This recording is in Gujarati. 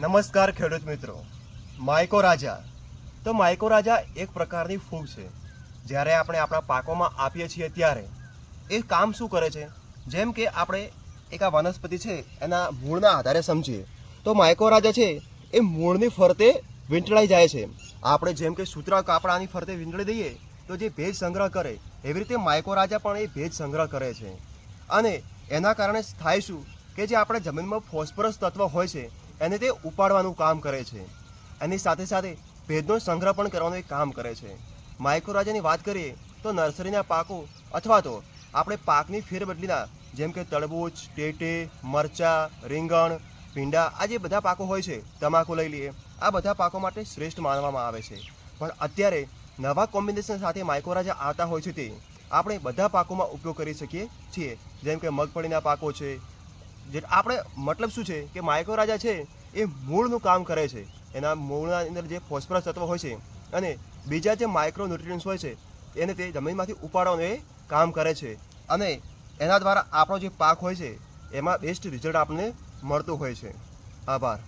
નમસ્કાર ખેડૂત મિત્રો. માયકો રાજા. તો માયકો રાજા એક પ્રકારની ફૂગ છે. જ્યારે આપણે આપણા પાકોમાં આપીએ છીએ ત્યારે, એ કામ શું કરે છે? જેમ કે આપણે એક આ વનસ્પતિ છે, એના મૂળના આધારે સમજીએ, તો માયકો રાજા છે, એ મૂળની ફરતે વીંટળાઈ જાય છે. આપણે જેમ કે સૂત્રા કાપડાની ફરતે વીંટળી દઈએ, તો જે ભેજ સંગ્રહ કરે, એવી રીતે માયકો રાજા પણ એ ભેજ સંગ્રહ કરે છે. અને એના કારણે થાય શું? કે જે આપણે જમીનમાં ફોસ્ફરસ તત્વ હોય છે એને તે ઉપાડવાનું કામ કરે છે. એની સાથે સાથે ભેદનો સંગ્રહ પણ કરવાનું એક કામ કરે છે. માઇક્રોરાજાની વાત કરીએ, તો નર્સરીના પાકો અથવા તો આપણે પાકની ફેરબદલીના જેમ કે તરબૂચ ટેટે, મરચા, રીંગણ, ભીંડા, આ જે બધા પાકો હોય છે, તમાકુ લઈ લઈએ, આ બધા પાકો માટે શ્રેષ્ઠ માનવામાં આવે છે. પણ અત્યારે નવા કોમ્બિનેશન સાથે માઇક્રોરાજા આવતા હોય છે તે, આપણે બધા પાકોમાં ઉપયોગ કરી શકીએ છીએ. જેમ કે મગફળીના પાકો છે જે આપણે મતલબ શું છે કે માઇક્રો રાજા છે, એ મૂળનું કામ કરે છે. એના મૂળના અંદર જે ફોસ્ફરસ તત્વ હોય છે અને બીજા જે માઇક્રો ન્યુટ્રિયન્ટ્સ હોય છે, એને તે જમીનમાંથી ઉપાડવાનું એ કામ કરે છે. અને એના દ્વારા આપણો જે પાક હોય છે, એમાં બેસ્ટ રિઝલ્ટ આપણને મળતું હોય છે. આભાર.